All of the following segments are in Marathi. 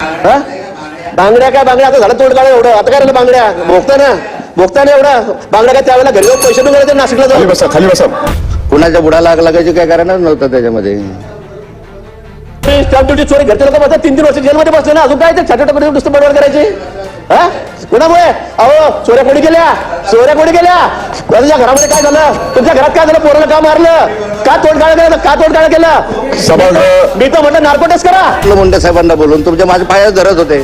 हा? बांगड्या काय? बांगड्या आता झालं तोड काढ एवढं. आता काय राहिलं बांगड्या? भोगता ना. भोगता ना एवढा. बांगड्या काय त्यावेळेला घरी जाऊन पैसे देऊन नाशिकला खाली जाऊन बसा खाली बसा. कुणाच्या बुडाला आग लागायची काय कारणच नव्हतं त्याच्यामध्ये. स्टॅम्प ड्युटी चोरी घरचे लोक बसतात तीन तीन वर्ष जेलमध्ये बसले ना. अजून काय ते छोट्या नुसतं बडबड करायची? हा? कुणामुळे अहो चोऱ्या कोणी गेल्या चोऱ्या कोणी गेल्या तुझ्या घरामध्ये काय झालं? तुमच्या घरात काय झालं? पोराला का मारलं? का तोडगाळ केलं? का तोडगाळ केलं? सभागृह मी तर म्हटलं नार्कोटेस करा. आपलं मुंडे साहेबांना बोलून तुमच्या माझे पाय धरत होते.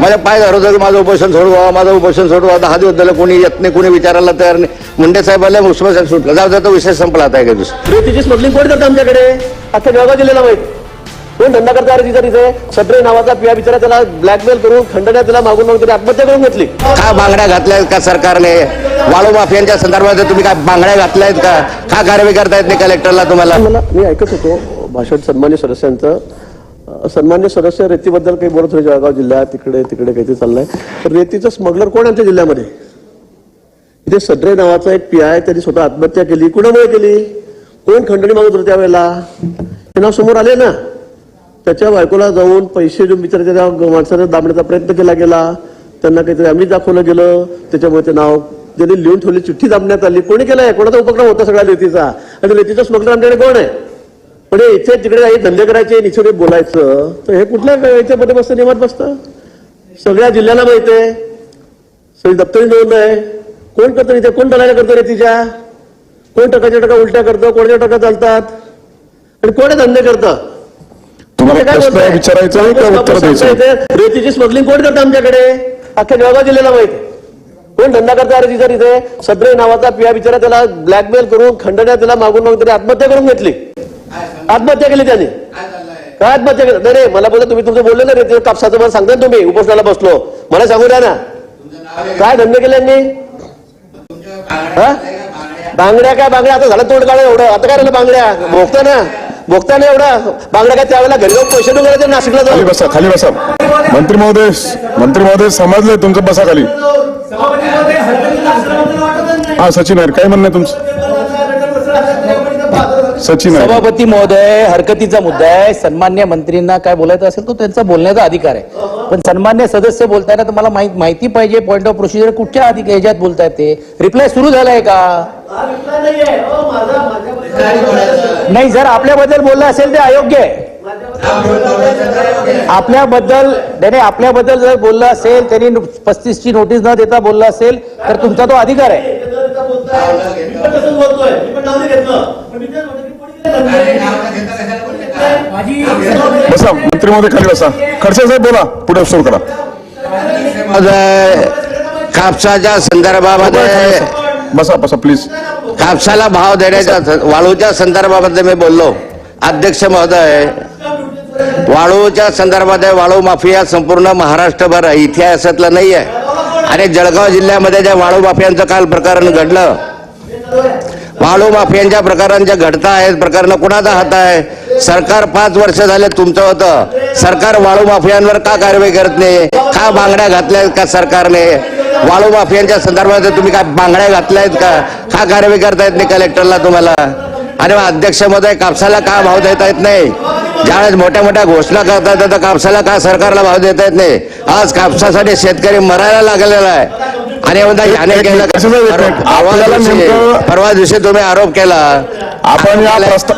माझ्या पाय धरत होते माझं उपोषण सोडवा माझं उपोषण सोडवा. दहा दिवस झालं कोणी येत नाही कोणी विचारायला तयार नाही. मुंडे साहेबांना उस्मान सुटलं जाऊ द्या तो विषय संपला आता एका दिवशी रेतीची स्मगलिंग कोण करतं आमच्याकडे? अख्ख्या जळगाव जिल्ह्याला माहीत. कोण धंदा करता अरे तिथं तिथे? सत्रे नावाचा पिया बिचारा त्याला ब्लॅकमेल करून खंडण्यात त्याला मागून मागून त्याने आत्महत्या करून घेतली. का बांगड्या घातल्यात का सरकारने? वाळू माफियांच्या संदर्भात तुम्ही काय बांगड्या घातल्यात का? का कारवाई करता येत नाही कलेक्टरला तुम्हाला? मला मी ऐकत होतो भाषण सन्मान्य सदस्यांचं. सन्मान्य सदस्य रेतीबद्दल काही बोलत होते जळगाव जिल्ह्यात तिकडे तिकडे काहीतरी चाललंय. तर रेतीचं स्मगलर कोण आमच्या जिल्ह्यामध्ये? इथे सड्रे नावाचा एक पी आय त्यांनी स्वतः आत्महत्या केली. कुणामुळे केली? कोण खंडणी मागत होतं त्यावेळेला? हे नाव समोर आले ना? त्याच्या बायकोला जाऊन पैसे देऊन मित्र त्या माणसाने दाबण्याचा प्रयत्न केला गेला. त्यांना काहीतरी आम्ही दाखवलं गेलं. त्याच्यामुळे ते नाव ज्यांनी लिहून ठेवली चिठ्ठी दाबण्यात आली. कोणी केलाय? कोणाचा उपक्रम होता सगळ्या रेतीचा आणि रेतीचा स्मगलर आमच्याकडे कोण आहे? पण इथे तिकडे काही धंदे करायचे निचोडे बोलायचं? तर हे कुठल्या याच्यामध्ये बसतं नियमात बसतं? सगळ्या जिल्ह्याला माहीत आहे. सगळी दप्तरी नोंद आहे. कोण करतं इथे? कोण दलाल्या करतो रेतीच्या कोण टकाच्या टका उलट्या करतं? कोणत्या टका चालतात? आणि कोण धंदे करतं? तुम्हाला काय प्रश्न? विचारायचा आहे का? उत्तर द्यायचं रेतीची स्मगलिंग कोण करतं आमच्याकडे? अख्ख्या जळगाव जिल्ह्याला माहीत. कोण धंदा करता अरे तिथं तिथे? सद्रे नावाचा पिया बिचारा त्याला ब्लॅकमेल करून खंडण्यात त्याला मागून मागून त्याने आत्महत्या करून घेतली. आत्महत्या केली त्याने. काय आत्महत्या केली? नाही मला बोलतो तुम्ही तुमचं बोलले ना रे कापसाचं मला सांगता ना तुम्ही उपोषणाला बसलो. मला सांगू द्या ना. काय धंदे केले यांनी? हा? बांगड्या काय बांगड्या? आता झालं तोड काढ एवढं. आता काय राहिलं बांगड्या? भोगता ना. भोगता ना एवढं बांगड्या काय त्यावेळेला घरी जाऊन पैसे देऊन गेले नाशिकला खाली जाऊन बसा खाली बसा. मंत्री महोदय मंत्री महोदय समजले तुमचं बसा खाली. हा सचिन आहे काय म्हणणं आहे तुमचं? सचिन सभापती महोदय हरकतीचा मुद्दा आहे. सन्मान्य मंत्रींना काय बोलायचं असेल तो त्यांचा बोलण्याचा अधिकार आहे. पण सन्मान्य सदस्य बोलताना तुम्हाला माहित- माहिती पाहिजे. पॉईंट ऑफ प्रोसिजर कुठच्या अधिक ह्याच्यात बोलतायत ते? रिप्लाय सुरू झालाय का? नाही जर आपल्याबद्दल बोललं असेल ते अयोग्य आहे. आपल्याबद्दल नाही नाही, आपल्याबद्दल जर बोललं असेल त्यांनी पस्तीस ची नोटीस न देता बोललं असेल तर तुमचा तो अधिकार आहे. बसा मंत्री महोदय खाली बसा. खडसे साहेब बोला. पुढे सुरू करा. कापसाच्या संदर्भामध्ये बसा बसा. प्लीज कापसाला भाव देण्याच्या वाळूच्या संदर्भामध्ये मी बोललो. अध्यक्ष महोदय वाळूच्या संदर्भात वाळू माफिया संपूर्ण महाराष्ट्रभर इतिहासातलं नाही आहे आणि जळगाव जिल्ह्यामध्ये ज्या वाळू माफियांचं काल प्रकरण घडलं माफियांच्या प्रकारांच्या ज्या घडता आहेत प्रकरणं कुणाचा हात आहे? सरकार पाच वर्ष झाले तुमचं होतं. सरकार वाळू माफियांवर का कारवाई करत नाही? का बांगड्या घातल्या का सरकारने? वाळू माफियांच्या संदर्भात तुम्ही काय बांगड्या घातल्या आहेत का? का कारवाई करता येत नाही कलेक्टरला तुम्हाला? आणि मग अध्यक्ष महोदय कापसाला का भाव देता येत नाही? ज्यावेळेस मोठ्या मोठ्या घोषणा करतात तर कापसाला का सरकारला भाव देता येत नाही? आज कापसासाठी शेतकरी मरायला लागलेला आहे. आणि म्हणता याने केलं? परवा आपल्याला दिवशी नेमकं- परवा दिवशी तुम्ही आरोप केला. आपण या प्रस्ताव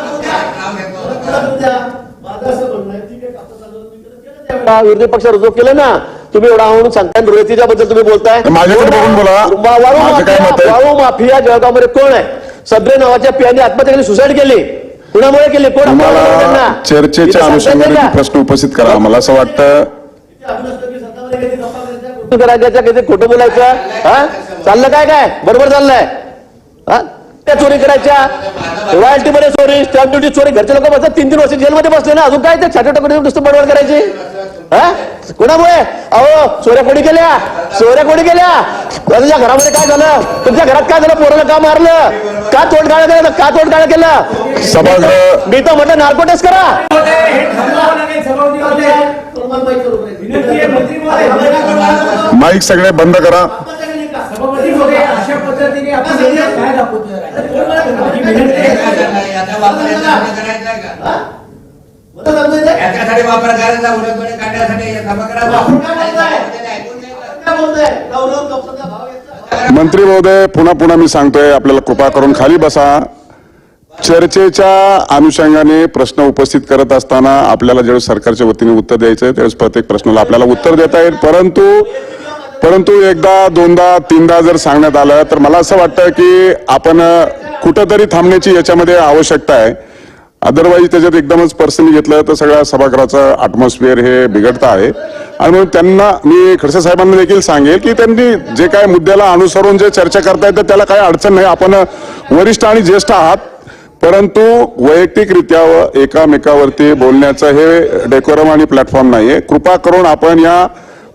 विरोधी पक्ष रुजू केलं ना तुम्ही एवढा म्हणून सांगताय आणि रेतीच्या बद्दल तुम्ही बोलताय. वाळू माझं काय माफिया माफिया जळगावमध्ये कोण आहे? सद्रे नावाच्या पियाने आत्महत्या केली सुसाईड केली. कुणामुळे केली? कोण? चर्चेच्या अनुषंगाने? प्रश्न उपस्थित करा. मला असं वाटतं राज्याच्या किती खोटं बोलायचं? हा? चाललं काय काय? बरोबर चाललंय. हा? त्या चोरी करायच्या. रॉयल्टी मध्ये चोरी स्टॅम्प ड्युटी चोरी. घरचे लोक बसतात तीन तीन वर्ष जेलमध्ये बसले ना. अजून काय ते छोट्या टोकडे नुसतं बडबड करायची? हा? कुणामुळे? अहो चोऱ्या कोणी केल्या? चोऱ्या कोणी केल्या? तुझ्या घरामध्ये काय झालं? तुमच्या घरात काय झालं? पोराला का मारलं? का तोडगाळ केलं? का तोडगाळ केलं? सभागृह मी तर म्हटलं नार्कोटेस करा माईक सगळे बंद करा अशा पद्धतीने आपण काय दाखवतोय याच्यासाठी वापर करायचा उडतपणे काढण्यासाठी हे सभागृहात- काय बोलताय गौरव सगळे बंद करा. मंत्री महोदय पुन्हा पुन्हा मी सांगतोय आपल्याला कृपा करून खाली बसा. चर्चेच्या अनुषंगाने प्रश्न उपस्थित करत असताना आपल्याला ज्यावेळेस सरकारच्या वतीने उत्तर द्यायचं त्यावेळेस प्रत्येक प्रश्नाला आपल्याला उत्तर देता येईल. परंतु परंतु एकदा दोनदा तीनदा जर सांगण्यात आलं तर मला असं वाटतं की आपण कुठंतरी थांबण्याची याच्यामध्ये आवश्यकता आहे. अदरवाईज त्याच्यात एकदमच पर्सनली घेतलं तर सगळ्या सभागृहाचं ॲटमॉस्फिअर हे बिघडतं आहे. आणि म्हणून त्यांना मी खडसे साहेबांना देखील सांगेल की त्यांनी जे काय मुद्द्याला अनुसरून जे चर्चा करता येतं त्याला काही अडचण नाही. आपण वरिष्ठ आणि ज्येष्ठ आहात. परंतु वैयक्तिकरित्या व एकामेकावरती बोलण्याचं हे डेकोरम आणि प्लॅटफॉर्म नाही आहे कृपा करून आपण या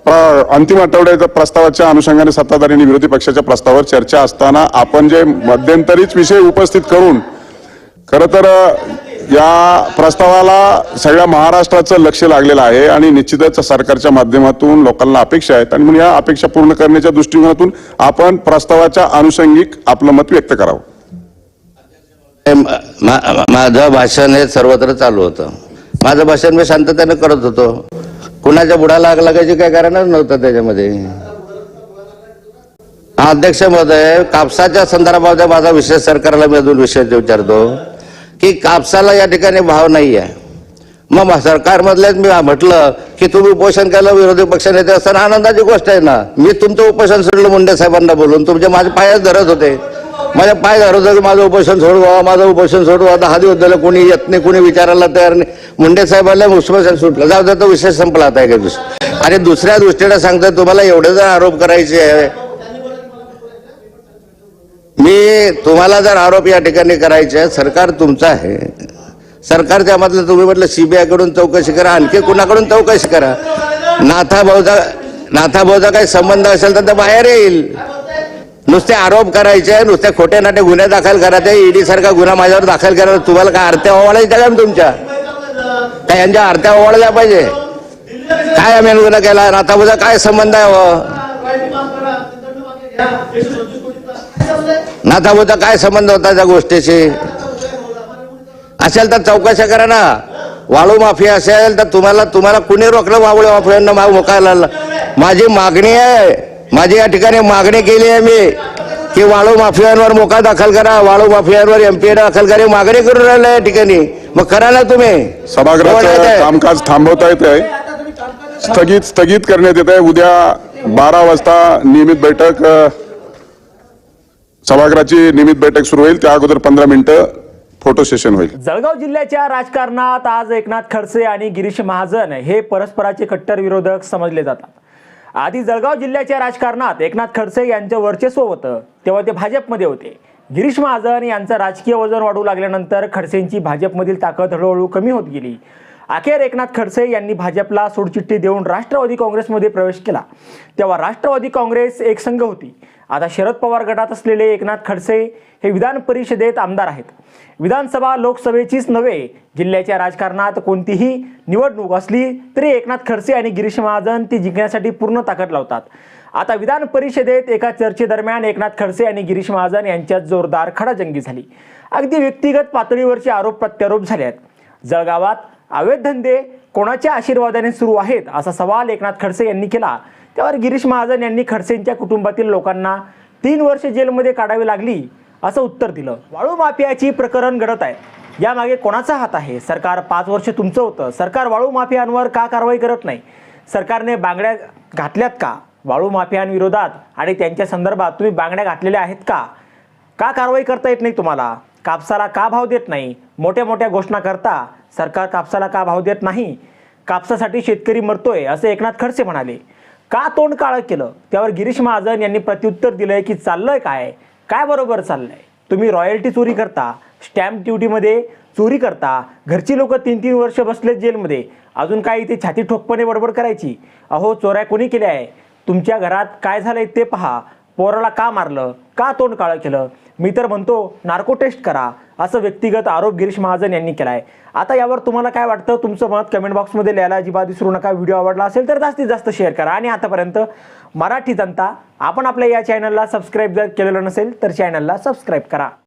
अंतिम आठवड्याच्या प्रस्तावाच्या अनुषंगाने सत्ताधारी आणि विरोधी पक्षाच्या प्रस्तावावर चर्चा असताना आपण जे मध्यंतरीच विषय उपस्थित करून खर तर या प्रस्तावाला सगळ्या महाराष्ट्राचं लक्ष लागलेलं आहे आणि निश्चितच सरकारच्या माध्यमातून लोकांना अपेक्षा आहेत आणि म्हणून या अपेक्षा पूर्ण करण्याच्या दृष्टिकोनातून आपण प्रस्तावाच्या अनुषंगिक आपलं मत व्यक्त करावं. माझं भाषण हे सर्वत्र चालू होतं. माझं भाषण मी शांततेने करत होतो. कुणाच्या बुडाला आग लागायची काय कारणच नव्हतं त्याच्यामध्ये. हा, अध्यक्ष महोदय कापसाच्या संदर्भामध्ये माझा विषय सरकारला मी अजून विषय विचारतो की कापसाला या ठिकाणी भाव नाही आहे मग सरकारमधल्याच मी म्हटलं की तुम्ही उपोषण केलं विरोधी पक्षनेते असताना आनंदाची गोष्ट आहे ना. मी तुमचं उपोषण सोडलं मुंडे साहेबांना बोलून तुमचे माझे पायच धरत होते. माझ्या पाय धरत होतं की माझं उपोषण सोडवा माझं उपोषण सोडवा. दहा दिवस झालं कोणी येत नाही कोणी विचारायला तयार नाही. मुंडे साहेबाला उपोषण सुटलं. जाऊ तर तो विषय संपला आता एका दिवशी आणि दुसऱ्या दृष्टीने सांगतोय तुम्हाला एवढे जर आरोप करायचे आहे. मी तुम्हाला जर आरोप या ठिकाणी करायचे आहे, सरकार तुमचं आहे. सरकारच्या मधलं तुम्ही म्हटलं सीबीआयकडून चौकशी करा आणखी कुणाकडून चौकशी करा. नाथा भाऊचा नाथा भाऊचा काही संबंध असेल तर ते बाहेर येईल. नुसते आरोप करायचे नुसते खोटे नाटे गुन्हे दाखल करायचे ईडी सारखा गुन्हा माझ्यावर दाखल करायचा. तुम्हाला काय आरत्या ओवाळायच्या का तुमच्या? काय यांच्या आरत्या ओवाळल्या पाहिजे? काय आम्ही गुन्हा केला? नाथाभाऊचा काय संबंध आहे हो? नाथाभाऊचा काय संबंध होता त्या गोष्टीशी? असेल तर चौकशा करा ना. वाळू माफी असेल तर तुम्हाला तुम्हाला कुणी रोखलं वावळे माफी मुकायला माझी मागणी आहे. माझी या ठिकाणी मागणी केली आहे मी की वाळू माफियांवर मोका दाखल करा वाळू माफियांवर एमपी दाखल करा मागणी करून राहिलं या ठिकाणी. मग करा ना तुम्ही. सभागृहाचं? कामकाज थांबवता येत आहे. स्थगित स्थगित करण्यात येत आहे. उद्या बारा वाजता नियमित बैठक सभागृहाची नियमित बैठक सुरू होईल. त्या अगोदर पंधरा मिनिटं फोटो सेशन होईल. जळगाव जिल्ह्याच्या राजकारणात आज एकनाथ खडसे आणि गिरीश महाजन हे परस्पराचे कट्टर विरोधक समजले जातात. आधी जळगाव जिल्ह्याच्या राजकारणात एकनाथ खडसे यांचं वर्चस्व होतं तेव्हा ते भाजपमध्ये होते. गिरीश महाजन यांचं राजकीय वजन वाढू लागल्यानंतर खडसेंची भाजपमधील ताकद हळूहळू कमी होत गेली. अखेर एकनाथ खडसे यांनी भाजपला सोडचिठ्ठी देऊन राष्ट्रवादी काँग्रेसमध्ये प्रवेश केला. तेव्हा राष्ट्रवादी काँग्रेस एक संघ होती. आता शरद पवार गटात असलेले एकनाथ खडसे हे विधान परिषदेत आमदार आहेत. विधानसभा लोकसभेचीच नव्हे जिल्ह्याच्या राजकारणात कोणतीही निवडणूक असली तरी एकनाथ खडसे आणि गिरीश महाजन ती जिंकण्यासाठी पूर्ण ताकद लावतात. आता विधान परिषदेत एका चर्चेदरम्यान एकनाथ खडसे आणि गिरीश महाजन यांच्यात जोरदार खडाजंगी झाली. अगदी व्यक्तिगत पातळीवरचे आरोप प्रत्यारोप झाले आहेत. जळगावात अवैध धंदे कोणाच्या आशीर्वादाने सुरू आहेत असा सवाल एकनाथ खडसे यांनी केला. त्यावर गिरीश महाजन यांनी खडसेंच्या कुटुंबातील लोकांना तीन वर्ष जेलमध्ये काढावी लागली असं उत्तर दिलं. वाळू माफियाची प्रकरण घडत आहे. यामागे कोणाचा हात आहे? सरकार पाच वर्ष तुमचं होतं. सरकार वाळू माफियांवर का कारवाई करत नाही? सरकारने बांगड्या घातल्यात का? वाळू माफियांविरोधात आणि त्यांच्या संदर्भात तुम्ही बांगड्या घातलेल्या आहेत का? का कारवाई करता येत नाही तुम्हाला? कापसाला का भाव देत नाही? मोठ्या मोठ्या घोषणा करता सरकार कापसाला का भाव देत नाही? कापसासाठी शेतकरी मरतोय असे एकनाथ खडसे म्हणाले. का तोंड काळं केलं? त्यावर गिरीश महाजन यांनी प्रत्युत्तर दिलंय की चाललंय काय? काय बरोबर चाललंय? तुम्ही रॉयल्टी चोरी करता स्टॅम्प ड्युटीमध्ये चोरी करता घरची लोक तीन तीन वर्ष बसलेत जेलमध्ये अजून काय इथे छाती ठोकपणे बडबड करायची? अहो चोऱ्या कोणी केल्या आहे? तुमच्या घरात काय झालंय ते पहा. पोराला का मारलं? का तोंड काळं केलं? मी तर म्हणतो नार्को टेस्ट करा असं व्यक्तिगत आरोप गिरीश महाजन यांनी केलाय. आता यावर तुम्हाला काय वाटतं? तुमचं मत कमेंट बॉक्समध्ये लिहायला अजिबात विसरू नका. व्हिडिओ आवडला असेल तर जास्तीत जास्त शेअर करा. आणि आतापर्यंत मराठी जनता आपण आपल्या या चॅनलला सबस्क्राईब जर केलेलं नसेल तर चॅनलला सबस्क्राईब करा.